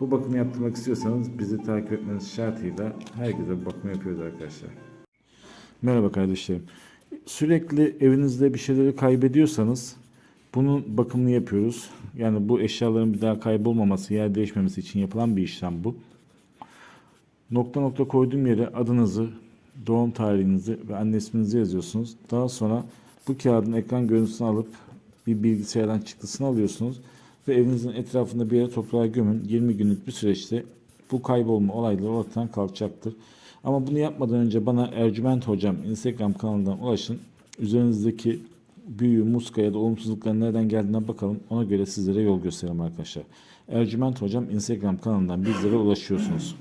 Bu bakımı yaptırmak istiyorsanız bizi takip etmeniz şartıyla herkese bu bakımı yapıyoruz arkadaşlar. Merhaba kardeşlerim. Sürekli evinizde bir şeyleri kaybediyorsanız bunun bakımını yapıyoruz. Yani bu eşyaların bir daha kaybolmaması, yer değişmemesi için yapılan bir işlem bu. Nokta nokta koyduğum yere adınızı, doğum tarihinizi ve anne isminizi yazıyorsunuz. Daha sonra bu kağıdın ekran görüntüsünü alıp bir bilgisayardan çıktısını alıyorsunuz ve evinizin etrafında bir yere toprağa gömün. 20 günlük bir süreçte bu kaybolma olayları ortadan kalkacaktır. Ama bunu yapmadan önce bana Ercüment Hocam Instagram kanalından ulaşın. Üzerinizdeki büyü, muska ya da olumsuzlukların nereden geldiğine bakalım. Ona göre sizlere yol gösterelim arkadaşlar. Ercüment Hocam Instagram kanalından bizlere ulaşıyorsunuz.